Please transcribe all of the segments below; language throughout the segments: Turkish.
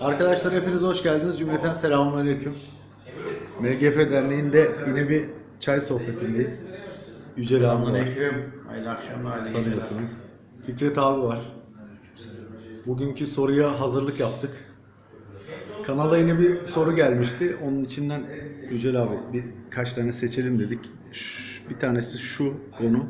Arkadaşlar hepiniz hoş geldiniz. Cümleten selamünaleyküm. MGF Derneği'nde yine bir çay sohbetindeyiz. Yücel abi var. Aleyküm. Hayırlı akşamlar. hayırlı geceler. Tanıyorsunuz. Fikret abi var. Bugünkü soruya hazırlık yaptık. Kanala yine bir soru gelmişti. Onun içinden Yücel abi birkaç tane seçelim dedik. Bir tanesi şu konu.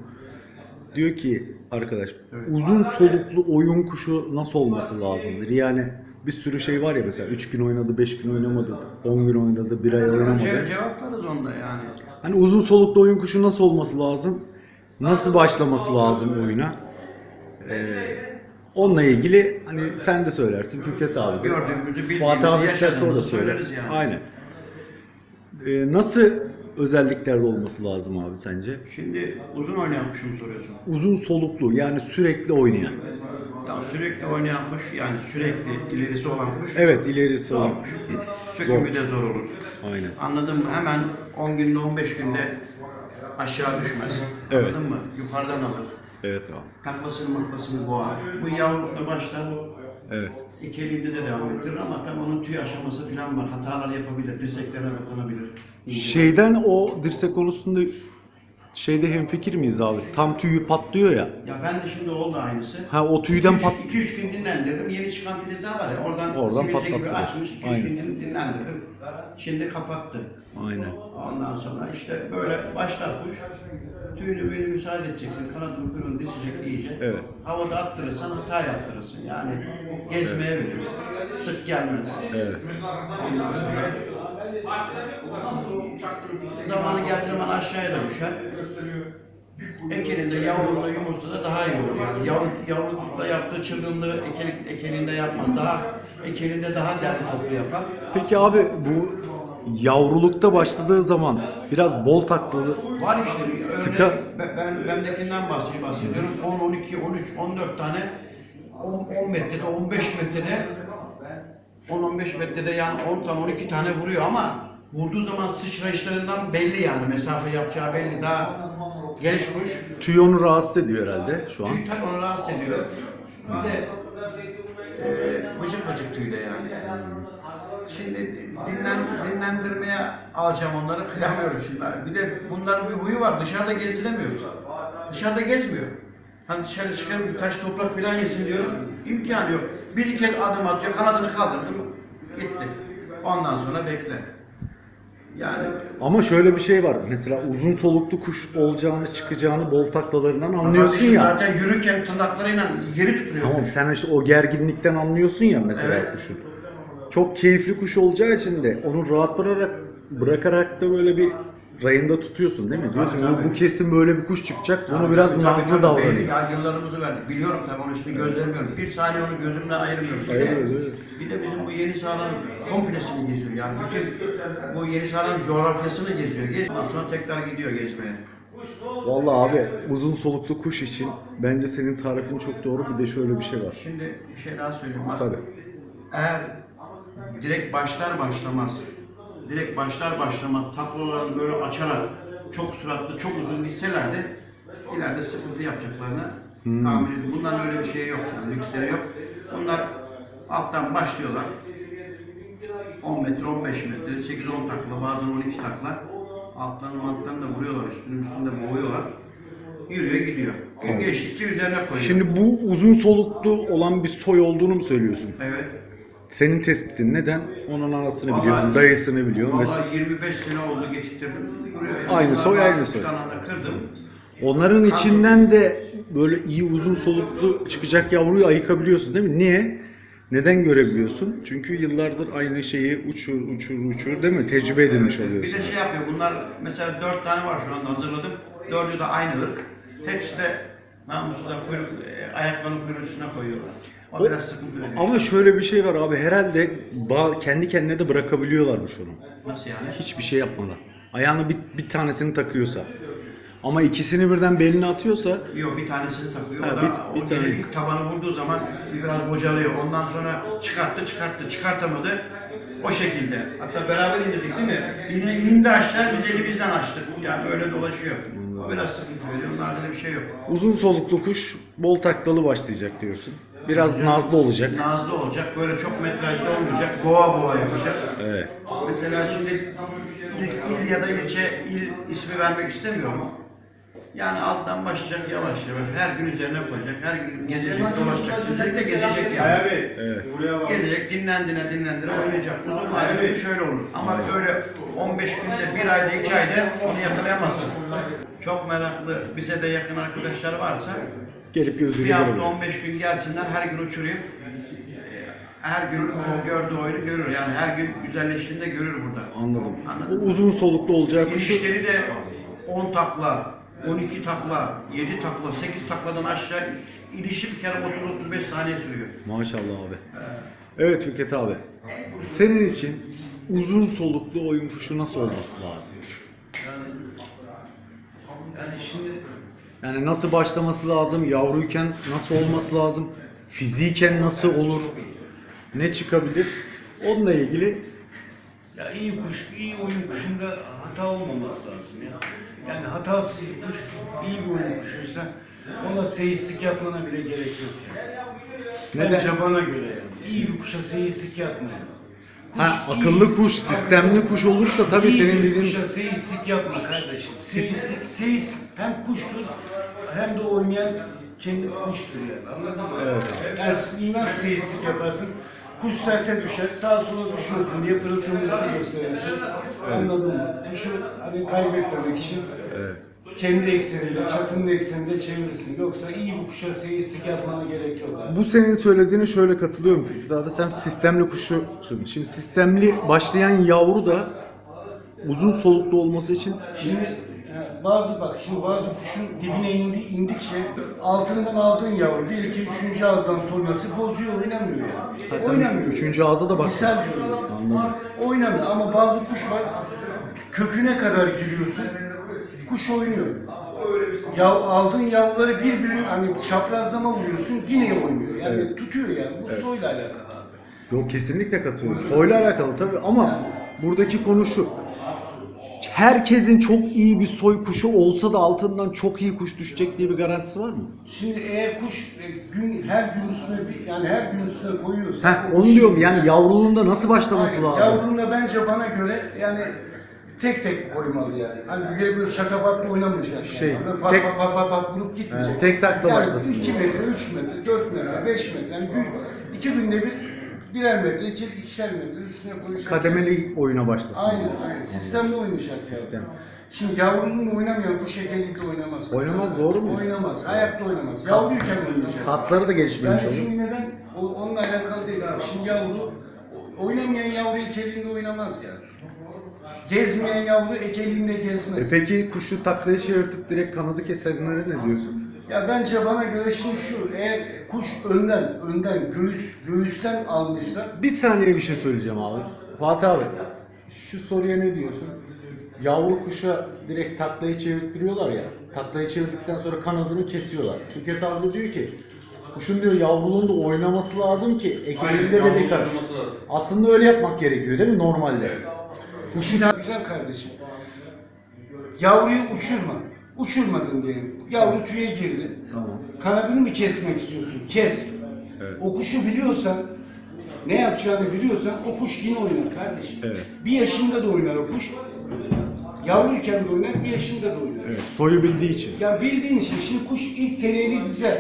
Diyor ki arkadaş uzun soluklu oyun kuşu nasıl olması lazımdır? Yani bir sürü şey var ya mesela 3 gün oynadı, 5 gün oynamadı, 10 gün oynadı, 1 ay oynamadı. Ce- cevaplarız onda yani. Hani uzun soluklu oyun kuşu nasıl olması lazım? Nasıl başlaması lazım oyuna? Ee, onunla ilgili hani sen de söylersin Fikret abi. Gördüğümüzü bildiğimizi Fatih abi isterse o da yaşadığımızı söyler. söyleriz yani. Aynen. Ee, nasıl özelliklerde olması lazım abi sence? Şimdi uzun oynayan kuşu mu soruyorsun? Uzun soluklu yani sürekli oynayan. Ya sürekli oynayan kuş yani sürekli ilerisi olan kuş. Evet ilerisi olan. kuş. Sökümü de zor olur. Aynen. Anladın mı? Hemen 10 günde 15 günde aşağı düşmez. Evet. Anladın mı? Yukarıdan alır. Evet abi. Taklasını maklasını boğar. Bu yavrulukta başlar. Evet. İki elimde de devam ettirir ama tam onun tüy aşaması falan var. Hatalar yapabilir, dirseklerine dokunabilir. Şeyden o dirsek konusunda şeyde hemfikir miyiz abi? Tam tüyü patlıyor ya. Ya ben de şimdi oldu aynısı. Ha o tüyden pat 2-3 gün dinlendirdim. Yeni çıkan filizler var ya oradan, Oradan sivilce gibi patlattı. açmış. 2-3 Aynen. gün din- dinlendirdim. Şimdi kapattı. Aynen. Ondan sonra işte böyle başlar kuş. Tüyünü böyle müsaade edeceksin. Kanadını kuyruğunu dizecek iyice. Evet. Havada attırırsan hata yaptırırsın. Yani gezmeye verir. Sık gelmez. Evet. Ondan sonra zamanı geldiği zaman aşağıya da düşer. Ekelinde, yavrunda, yumurtada daha iyi olur. Yani yavru, yavrulukta yaptığı çılgınlığı ekelik, ekelinde yapmaz. Daha ekelinde daha derli toplu yapar. Peki abi bu yavrulukta başladığı zaman biraz bol taklalı Var işte bir Sıka- ben, ben bendekinden bahsediyorum, bahsediyorum. 10, 12, 13, 14 tane 10, 10 metrede, 15 metrede 10-15 metrede yani 10 tane 12 tane vuruyor ama vurduğu zaman sıçrayışlarından belli yani mesafe yapacağı belli daha genç kuş. tüy onu rahatsız ediyor herhalde şu an. Tüy tabii onu rahatsız ediyor. Bir de e, vıcık vıcık tüyle yani. Şimdi dinlen, dinlendirmeye alacağım onları kıyamıyorum şimdi. Bir de bunların bir huyu var dışarıda gezdiremiyoruz. Dışarıda gezmiyor. Hani dışarı çıkarım bir taş toprak falan yesin diyorum. İmkanı yok. Bir iki adım atıyor kanadını kaldırdım gitti. Ondan sonra bekle. Yani Ama şöyle bir şey var. Mesela uzun soluklu kuş olacağını çıkacağını bol taklalarından anlıyorsun ya. Zaten yürürken tırnaklarıyla yeri tutuyor. Tamam sen işte o gerginlikten anlıyorsun ya mesela Evet. kuşun. Çok keyifli kuş olacağı için de onu rahat bırakarak bırakarak da böyle bir rayında tutuyorsun değil mi? Diyorsun tabii. "Bu- kesin böyle bir kuş çıkacak. Bunu Tabii, biraz tabii, nazlı tabii. Belli davranıyor. Ya yıllarımızı verdik. Biliyorum tabii onu şimdi gözlemliyorum. Bir saniye onu gözümden ayırmıyorum. Bir de, bir de bizim bu Yeni Sağla'nın komplesini geziyor. Yani bütün bu Yeni Sağla'nın coğrafyasını geziyor. Gez, ondan sonra tekrar gidiyor gezmeye. Vallahi abi uzun soluklu kuş için bence senin tarifin çok doğru. Bir de şöyle bir şey var. Şimdi bir şey daha söyleyeyim. Bak, Tabii. Eğer direkt başlar başlamaz, direkt başlar başlamaz tablolarını böyle açarak çok suratlı, çok uzun gitselerdi ileride sıkıntı yapacaklarını Hmm. tahmin ediyorum. Bundan öyle bir şey yok yani, lüksleri yok. Bunlar alttan başlıyorlar. 10 metre, 15 metre, 8-10 takla, bazen 12 takla. Alttan alttan da vuruyorlar, üstünü üstünde boğuyorlar. Yürüyor gidiyor. Gün geçtikçe üzerine koyuyor. Şimdi bu uzun soluklu olan bir soy olduğunu mu söylüyorsun? evet. Senin tespitin neden? Onun anasını Vallahi- biliyorsun, dayısını biliyorsun. Mesela Vallahi 25 sene oldu getirttirdim. Buraya Aynı soy, aynı soy. de kırdım. onların içinden de böyle iyi uzun soluklu çıkacak yavruyu ayıkabiliyorsun değil mi? Niye? Neden görebiliyorsun? Çünkü yıllardır aynı şeyi uçur uçur uçur değil mi? Tecrübe edilmiş Bir oluyorsun. de şey yapıyor. Bunlar mesela 4 tane var şu anda hazırladım. Dördü de aynı ırk. Hepsi de namusunda kuyruk, e, ayaklarının kuyruğun üstüne koyuyorlar. O, O- biraz sıkıntı veriyor. Ama şöyle bir şey var abi herhalde ba- kendi kendine de bırakabiliyorlarmış onu. Nasıl yani? Hiçbir şey yapmadan. Ayağını bir, bir tanesini takıyorsa. Ama ikisini birden beline atıyorsa Yok bir tanesini takıyor. Ha, o da bir- bir o tane. ilk tabanı vurduğu zaman biraz bocalıyor. Ondan sonra çıkarttı çıkarttı çıkartamadı. O şekilde. Hatta beraber indirdik değil mi? Yine indi aşağı biz elimizden açtık. Yani öyle dolaşıyor. O biraz sıkıntı veriyor. Bir şey yok. uzun soluklu kuş bol taklalı başlayacak diyorsun. Biraz nazlı olacak. Nazlı olacak. Böyle çok metrajlı olmayacak. Boğa boğa yapacak. Evet. Mesela şimdi il, il ya da ilçe il ismi vermek istemiyorum. Yani alttan başlayacak yavaş yavaş. Her gün üzerine koyacak. Her gün gezecek, dolaşacak. Özellikle gezecek yani. Evet. Gezecek, dinlendine dinlendire oynayacak. Uzun vadede şöyle olur. Ama öyle 15 günde, bir ayda, iki ayda onu yakalayamazsın. Çok meraklı, bize de yakın arkadaşlar varsa Gelip bir gözüyle hafta görebilir. 15 gün gelsinler, her gün uçurayım. Ee, Her gün o gördüğü oyunu görür. Yani her gün güzelleştiğinde görür burada. Anladım. Anladım. Bu uzun soluklu olacağı kuşu İnişleri de 10 takla, 12 takla, 7 takla, 8 takladan aşağı inişi bir kere 30-35 saniye sürüyor. Maşallah abi. Evet Fikret abi. Senin için uzun soluklu oyun kuşu nasıl olması lazım? Yani şimdi Yani nasıl başlaması lazım? Yavruyken nasıl olması lazım? Fiziken nasıl olur? Ne çıkabilir? Onunla ilgili ya iyi kuş, iyi oyun kuşunda hata olmaması lazım ya. Yani hatasız bir kuş, iyi bir oyun kuşuysa ona seyislik yapmana bile gerek yok. Neden? Bence bana göre yani. İyi bir kuşa seyislik yapmayın. ha, Kuş iyi- akıllı kuş, sistemli kuş olursa tabii iyi senin dediğin kuşa seyislik yapma kardeşim. Seyislik, seyis hem kuştur hem de oynayan kendi kuştur yani. Anladın mı? Evet. Yani nasıl seyislik yaparsın? Kuş serte düşer, sağa sola düşmesin diye pırıltı mırıltı gösterirsin. Anladın mı? Kuşu hani kaybetmemek için Evet. kendi ekseninde, çatının ekseninde çevirirsin. Yoksa iyi bir kuşa seyislik yapmana gerek yok abi. Bu senin söylediğine şöyle katılıyorum Fikret abi. Sen sistemli kuşu söyledin. Şimdi sistemli başlayan yavru da uzun soluklu olması için Şimdi bazı bak şimdi bazı kuşun dibine indi, indikçe altından aldığın yavru bir iki üçüncü ağızdan sonrası bozuyor oynamıyor yani. ha, sen oynamıyor. üçüncü ağza da bak. Misal diyorum. Anladım. Oynamıyor ama bazı kuş var köküne kadar giriyorsun kuş oynuyor. Ya aldığın yavruları birbirine hani çaprazlama vuruyorsun yine oynuyor. Yani Evet. tutuyor yani. Bu soyla alakalı abi. Yok kesinlikle katılıyorum. Soyla alakalı tabii ama buradaki konu şu. Herkesin çok iyi bir soy kuşu olsa da altından çok iyi kuş düşecek diye bir garantisi var mı? Şimdi eğer kuş e, gün her gün üstüne bir yani her gün üstüne koyuyorsa Heh, o onu kuş- diyorum yani yavruluğunda nasıl başlaması Aynen. lazım? Yavrunun da bence bana göre yani tek tek koymalı yani. Hani bir böyle şatafatla oynamayacak. Şey, yani. Böyle pat, tek- pat pat pat pat vurup gitmeyecek. He, tek takla başlasın 2 diyorsun. metre, 3 metre, 4 metre, 5 metre. Yani gün, iki günde bir birer metre, iki, ikişer metre üstüne koyacak. Kademeli oyuna başlasın. Aynen, diyorsun. aynen. Sistemli oynayacak yani. Sistem. Şimdi yavrunun oynamayan kuş şekerlikle oynamaz. Oynamaz, doğru mu? Oynamaz. Hayatta oynamaz. Kas- Yavruyken oynayacak. Kasları da gelişmemiş Yani olur. çünkü neden? O, onunla alakalı değil abi. Şimdi yavru, oynamayan yavru ekeliğinde oynamaz yani. Gezmeyen yavru ekeliğinde E gezmez. peki kuşu taklaya çevirtip direkt kanadı kesenlere ne diyorsun? Ya bence bana göre şimdi şu, eğer kuş önden, önden, göğüs, göğüsten almışsa, Bir saniye bir şey söyleyeceğim abi. Fatih abi, şu soruya ne diyorsun? Yavru kuşa direkt taklayı çevirttiriyorlar ya. Taklayı çevirdikten sonra kanadını kesiyorlar. Fikret abi de diyor ki kuşun diyor yavruluğunda oynaması lazım ki ekelinde bebek arar. Aslında öyle yapmak gerekiyor değil mi normalde? kuşu da güzel kardeşim. Yavruyu uçurma. Uçurmadın diyelim. Yavru tüye girdi. Tamam. Kanadını mı kesmek istiyorsun? Kes. Evet. O kuşu biliyorsan, ne yapacağını biliyorsan o kuş yine oynar kardeşim. Evet. Bir yaşında da oynar o kuş. Yavruyken de oynar, bir yaşında da oynar. Evet. Soyu bildiği için. Ya bildiğin için şimdi kuş ilk teleğini dizer.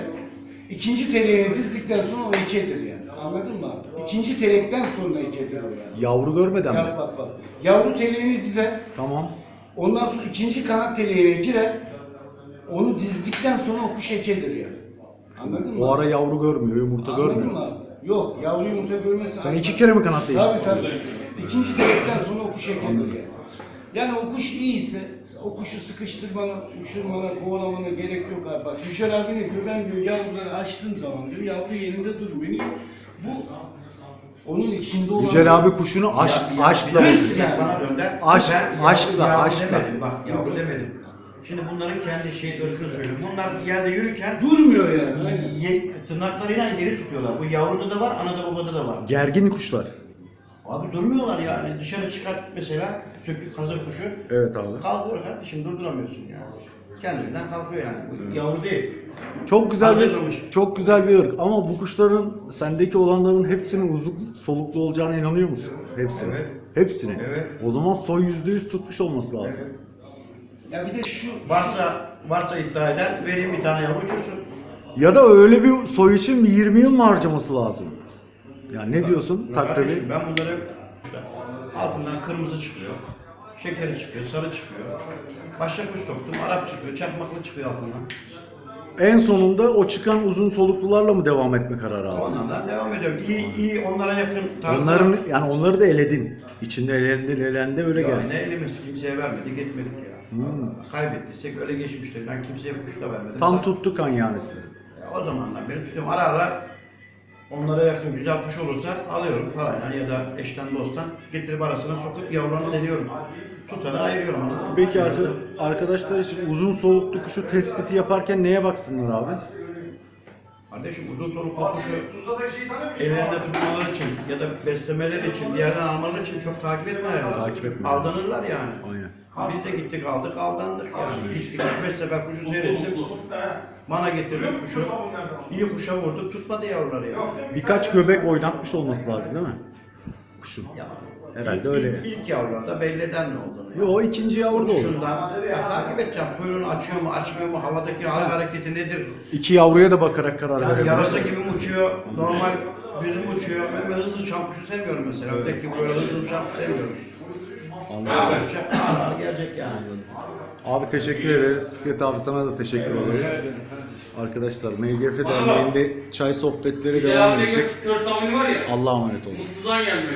İkinci teleğini dizdikten sonra o ekedir yani. Anladın mı abi? İkinci telekten sonra ekedir o yani. Yavru görmeden Yap mi? bak bak. Yavru teleğini dizer. Tamam. Ondan sonra ikinci kanat teleğine girer. Onu dizdikten sonra o kuş ekedir yani. Anladın mı? O ara yavru görmüyor, yumurta Anladın görmüyor. mı? Yok, yavru yumurta görmesi... Sen iki kere mi kanat değiştirdin? Tabii tabii. İkinci telekten sonra o kuş ekedir yani. Yani o kuş iyiyse, o kuşu sıkıştırmana, uçurmana, kovalamana gerek yok abi. Bak Yücel abi ne diyor? Ben diyor yavruları açtığım zaman diyor, yavru yerinde durmuyor. Bu onun içinde olan... Yücel abi kuşunu aşk, Ya- aşkla ya- Hırs ya yani. bana dönder. Aşk- Ben aşkla, yavru aşkla. Demedim, bak yavru demedim. Şimdi bunların kendi şey ırkını söylüyorum. Bunlar yerde yürürken Durmuyor yani. Aynen. ye, tırnaklarıyla geri tutuyorlar. Bu yavruda da var, anada babada da var. Gergin kuşlar. Abi durmuyorlar yani. Dışarı çıkart mesela sökük hazır kuşu. Evet abi. Kalkıyor kardeşim durduramıyorsun yani. Kendiliğinden kalkıyor yani. Bu yavru değil. Çok güzel bir çok güzel bir ırk ama bu kuşların sendeki olanların hepsinin uzun soluklu olacağına inanıyor musun? Hepsine. Evet. Hepsine. Evet. O zaman soy %100 tutmuş olması lazım. Evet. Ya bir de şu Varsa varsa iddia eden vereyim bir tane yavru uçursun. Ya da öyle bir soy için bir 20 yıl mı harcaması lazım? Yani ne diyorsun Ya takribi? kardeşim, Ben bunları işte altından kırmızı çıkıyor. Şekeri çıkıyor, sarı çıkıyor. Başka kuş soktum, Arap çıkıyor, çakmaklı çıkıyor altından. En sonunda o çıkan uzun soluklularla mı devam etme kararı aldın? Onlardan devam ediyorum. İyi, iyi onlara yakın tarzı. Onların yani onları da eledin. İçinde elendi, elendi öyle Ya geldi. ne elimiz kimseye vermedik, etmedik ya. Hmm. Kaybettiysek öyle geçmiştir. Ben kimseye kuş da vermedim. Tam Sa- tuttu kan yani sizi. Ya o zamandan beri tutuyorum. Ara ara onlara yakın güzel kuş olursa alıyorum parayla ya da eşten dosttan getirip arasına sokup yavrularını deniyorum. Tutanı ayırıyorum anladın mı? Peki arka- arkadaşlar için uzun soluklu kuşu tespiti yaparken neye baksınlar abi? Kardeşim uzun soluklu kuşu ellerinde tutmaları için ya da beslemeleri için, bir yerden almaları için çok takip etmeler. Takip etme. Aldanırlar yani. Aynen. Biz de gittik aldık aldandık yani. Gittik 3-5 sefer kuşu seyrettim. Bana getirdik kuşu. İyi kuşa vurduk tutmadı yavruları ya. Birkaç göbek oynatmış olması lazım değil mi? Kuşun. Herhalde öyle. İlk, ilk yavrularda belli eden ne olduğunu. Yo ikinci yavru da olur. Ya, takip edeceğim. Kuyruğunu açıyor mu, açmıyor mu, havadaki hal hareketi nedir? İki yavruya da bakarak karar Yani verebiliriz. yarasa gibi mi uçuyor, normal mü uçuyor? Ben böyle hızlı kuşu sevmiyorum mesela. Öteki böyle hızlı kuşu sevmiyorum. Anladım. Ağır uçak, ağır ağır gelecek yani. Abi teşekkür ederiz. Fikret abi sana da teşekkür ederiz. Arkadaşlar MGF Derneği'nde çay sohbetleri devam Cevap edecek. Kör Samuni var ya. Allah'a emanet olun. Mutlu'dan gelmiyor.